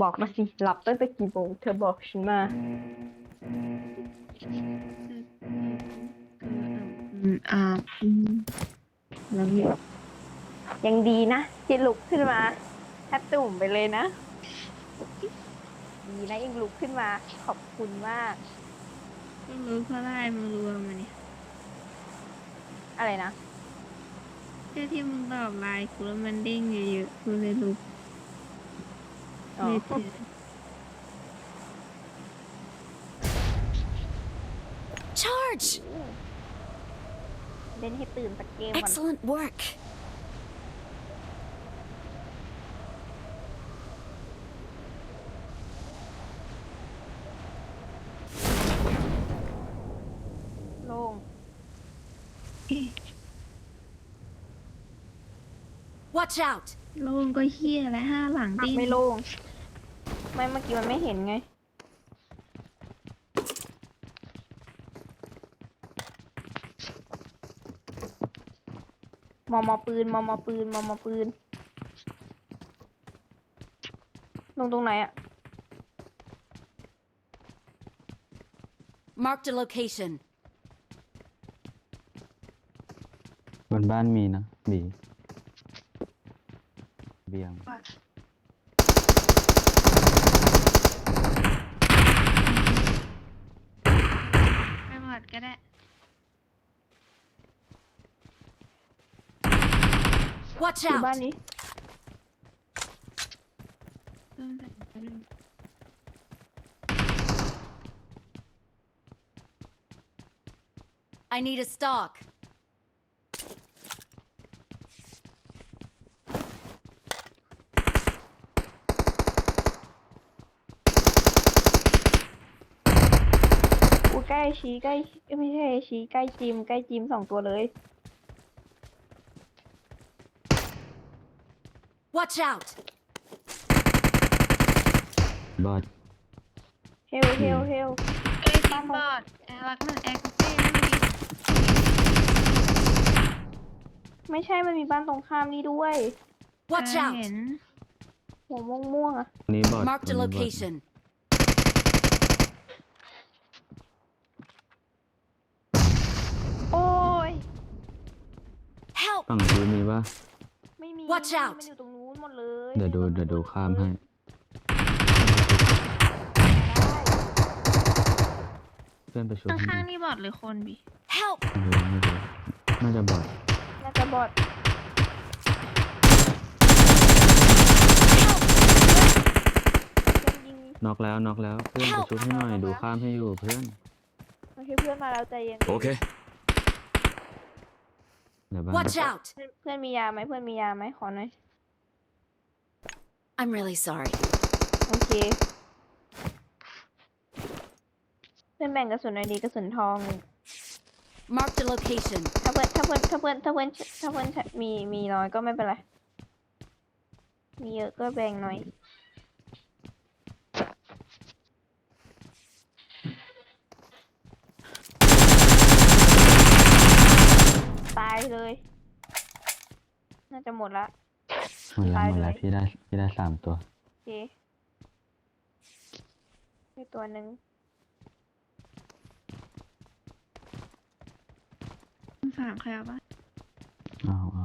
บอกมาสิหลับตั้งแต่กี่โมงเธอบอกฉันมาอืมอ่าอืมแล้วเนี่ยยังดีนะที่ลุกขึ้นมาแทบตุ่มไปเลยนะ ดีนะยังลุกขึ้นมา ขอบคุณมากก็รู้เพราะไล่มึงรวมมาเนี่ยอะไรนะแค่ที่มึงตอบไลน์กูแล้วมันเด้งเยอะๆกูเลยรู้อ๋อเลย เจอ Charge! เล่นให้ตื่นสักเกมก่อน Excellent work. โล่ง Watch out! โล่งก็เฮี้ยและห้าหลังปักดิ้นไม่โล่ง ไม่เมื่อกี้มันไม่เห็นไง มอมอปืน มอมอปืน มอมอปืน ลงตรงไหนอะ Marked a location. บนบ้านมีนะบีเบียง ไปหม ดก็ได้ Watch อยู่บ้าน out! นี้ เพิ่มใส่ไปเลย I need a stock. ใกล้ชี้ใกล้เอ้ยไม่ใช่ชี้ใกล้จิมใกล้จิมสองตัวเลย Watch out! บอดเฮลเฮลเฮลเอ้ยทีมบอดแอร์รักมันแอร์คาเฟ่ไม่ดีไม่ใช่มันมีบ้านตรงข้ามนี่ด้วย Watch อ่า out! เห็นหัวม่วงม่วงๆอะคนนี้บอด Marked ค a นนี้บอด location. โอ้ย Help! ฝั่งซื้อมีปะไม่มี Watch out มันอยู่ตรงนู้นหมดเลยเดี๋ยวดูเดี๋ยวดูข้ามให้ เพื่อนไปช่วยข้างให้ๆนี่บอดหรือคนบี Help! ไม่รู้ไม่รู้น่าจะบอดน่าจะบอดเพื่อนยิงน็อกแล้วน็อกแล้ว เพื่อนไปช่วยให้หน่อย ดูข้ามให้อยู่เพื่อน โอเคเพื่อนมาแล้วใจเย็น Okay. เดี๋ยวบ้าน Watch out! เพื่อนเพื่อนมียาไหมเพื่อนมียาไหมขอหน่อย I'm really sorry. โอเค เพื่อนแบ่งกระสุนหน่อยดีกระสุนทอง Marked a location. ถ้าเพื่อนถ้าเพื่อนถ้าเพื่อนถ้าเพื่อนถ้าเพื่อนมีมีน้อยก็ไม่เป็นไร มีเยอะก็แบ่งหน่อย ตายเลย น่าจะหมดละ หมดแล้วหมดแล้วตายเลยพี่ได้พี่ได้สามตัวโอเคมีตัวหนึ่งฝากใครเอาปะเอาเอา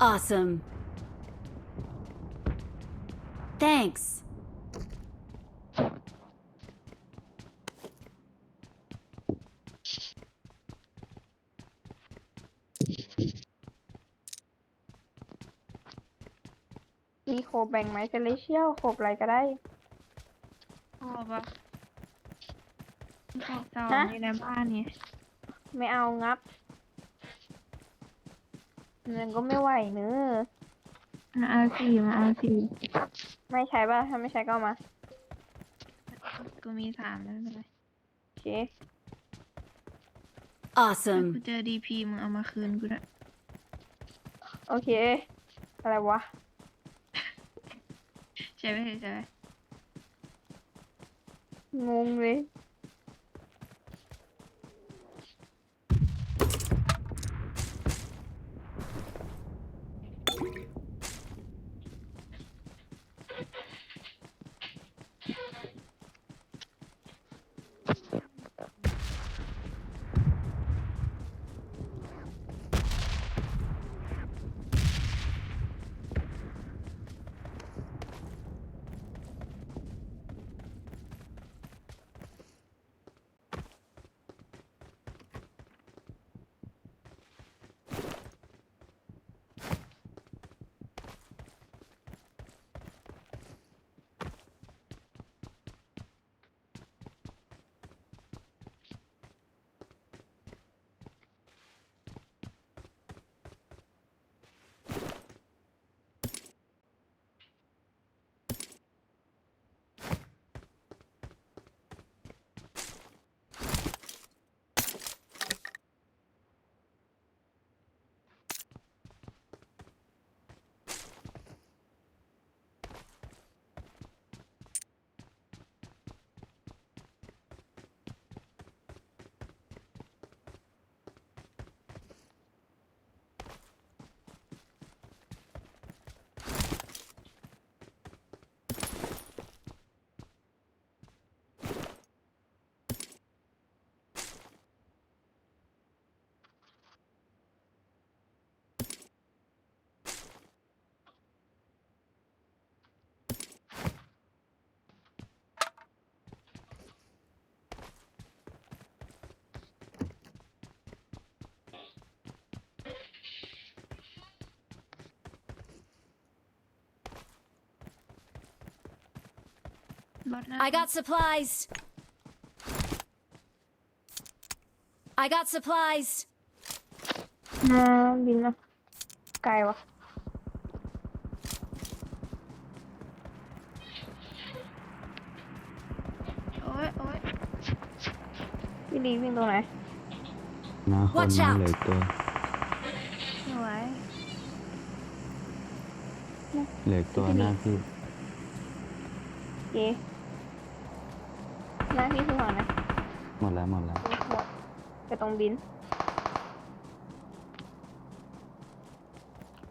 Awesome. Thanks. มีโคแบ่งไหมเซเลเชียลโคบอะไรก็ได้พอปะขอบจองฮะอยู่ในบ้านเนี่ยไม่เอางับ เงินก็ไม่ไหวเนอะมาเอาสี่มาเอาสี่ไม่ใช้ป่ะ ถ้าไม่ใช้ก็เอามากูมีสามแล้วไม่เป็นไรโอเคถ้า Awesome. กูเจอดีพีมึงเอามาคืนกูด้วยโอเค อะไรวะ ใช่ไหมใช่ไหมงงเลย รถหน้า I got supplies. I got supplies. มาบินมาไกลวะโอ้ยโอ้ยพี่ลีวิ่งตรงไหนหน้าคน Watch หน้า out เหลยตัวสวยเหลือตัวหน้าพี่เย่ หน้าพี่คือฝั่งไหนหมดแล้วหมดแล้วหมดไปตรงบิน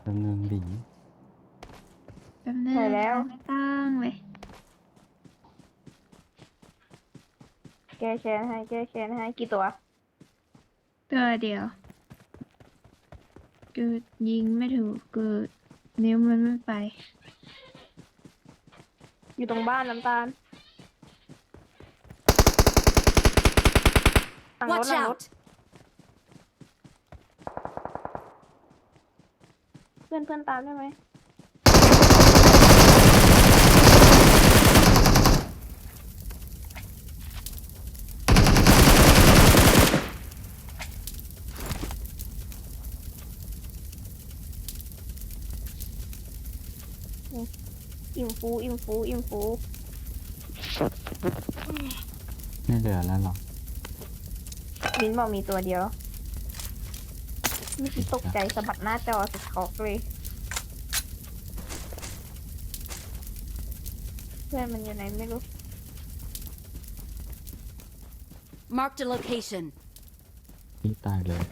จำเนินบิงแป๊บนึงใช่แล้วไม่ตั้งเลยแก้แค้นให้แก้แค้นให้กี่ตัวตัวเดียวกูยิงไม่ถูกกูนิ้วมันไม่ไป อยู่ตรงบ้านน้ำตาล หลังรถ Watch หลังรถ out. เพื่อนเพื่อนตามได้ไหมอิ่มฟูอิ่มฟูอิ่มฟู ไม่เหลือแล้วหรอก บินบอกมีตัวเดียวเมื่อกี้ตกใจสะบัดหน้าจอสุดช็อกเลย เพื่อนมันอยู่ไหนไม่รู้ Marked a location. พี่ตายเลย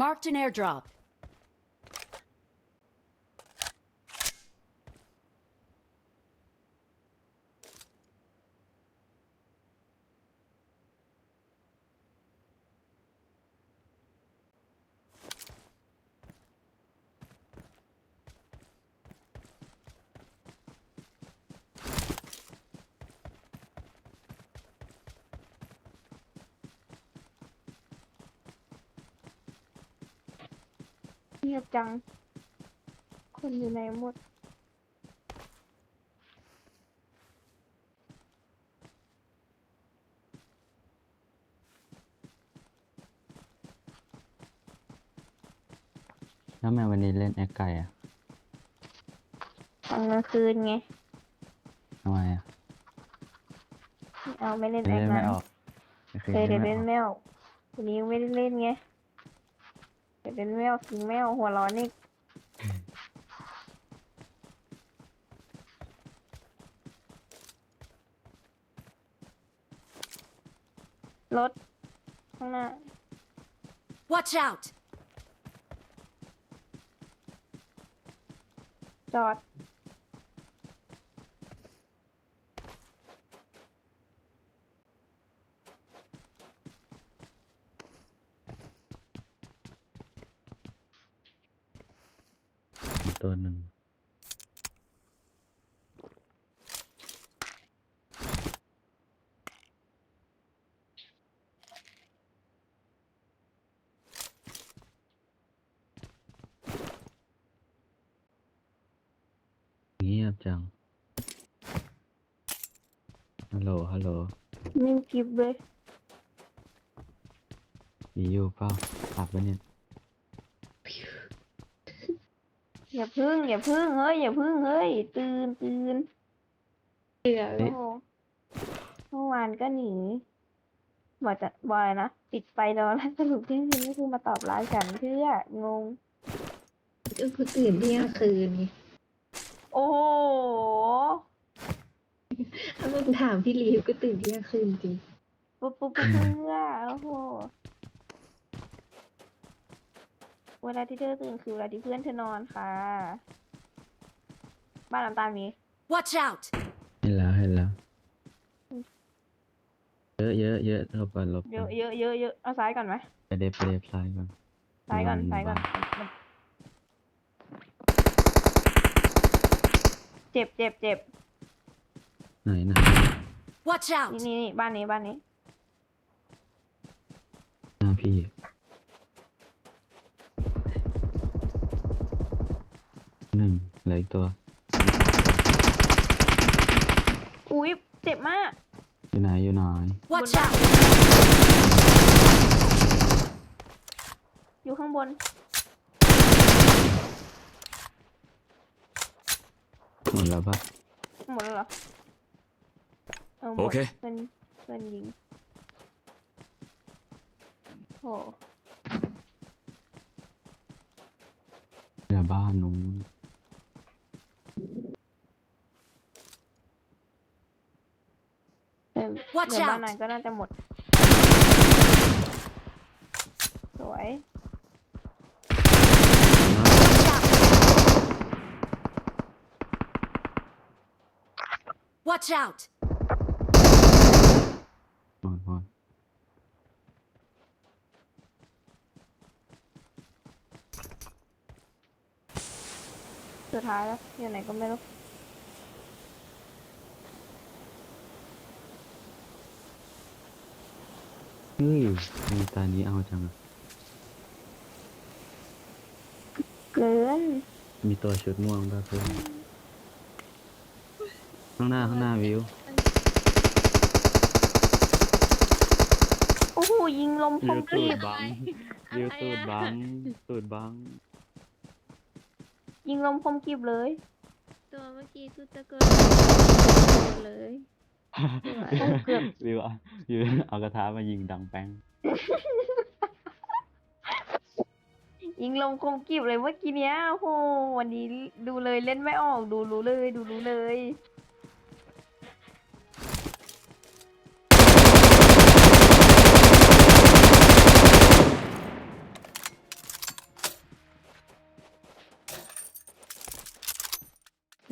Marked an airdrop. งียบจัง คนอยู่ไหนหมด แล้วทำไมวันนี้เล่นแอคไก่อะตอนกลางคืนไงทำไมอะไม่เอาไม่เล่นเล่แอนคไม่นั้นออกโอเคเคยเดี๋ยวไม่เล่นออกแมววันนี้ยังไม่ได้เล่นไง เดี๋ยวเล่นแมวกินแมวหัวร้อนอีกรถข้างหน้า Watch out! จอด ตัวหนึ่งเงียบจัง ฮัลโหล ฮัลโหลนิ่งกริบเลยมีอยู่เปล่าหลับปะเนี่ย อย่าพึ่ง อย่าพึ่งเฮ้ยอย่าพึ่งเฮ้ย ตื่นตื่นเสือโอ้โหเมื่อวานก็หนีบอกจะบอยนะปิดไฟรอแล้วสรุปที่จริงก็คือมาตอบไลน์ฉันเพื่องงก็คือตื่นเที่ยงคืนไงโอ้โหถ้ามึงถามพี่ลีฟก็ตื่นเที่ยงคืนจริงปุ๊บปุ๊บปุ๊บเพื่อโอ้โห เวลาที่เธอตื่นคือเวลาที่เพื่อนเธอนอนค่ะ บ้านน้ำตาลมี Watch out! เห็นแล้วเห็นแล้ว เยอะเยอะเยอะหลบก่อนหลบเยก่ออะนเยอะเยอะเยอะเอาซ้ายก่อนไหมไปเดฟไปเดฟซ้ายก่อนซ้ายก่อนระวังซ้ายก่อนระวังมันเจ็บเจ็บเจ็บไหนไหน Watch out! นี่นี่นี่บ้านนี้บ้านนี้หน้ ลืออีกตัวอุ้ยเจ็บมาก อยู่ไหนอยู่ไหน Watch out! อยู่ข้างบน หมดแล้วปะหมดแล้วเหรอเออหมดโอเคเพื่อนเพื่อนยิงโหเหลือบ้านนู้น เออ Watch เดี๋ยวบ้าน out นั้นก็น่าจะหมด สวย Watch out! หมดหมดสุดท้ายแล้วอยู่ไหนก็ไม่รู้ เฮ้ยมีตานี้เอาจังอะเกินมีตัวชุดม่วงป่ะเพื่อนข้างหน้าข้างหน้าวิว โอ้โหยิงลมควิมวกตูรีดบบัง วิวตูดบังตูดบังยิงลมคมกรีบเลย ตัวเมื่อกี้กูตะโกนเลยเกือบ วิวเอาวิวเอากระทะมายิงดังแป้งยิงลงคมกริบเลยเมื่อกี้เนี้ยโหวันนี้ดูเลยเล่นไม่ออกดูรู้เลย ดูรู้เลย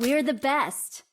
We're the best.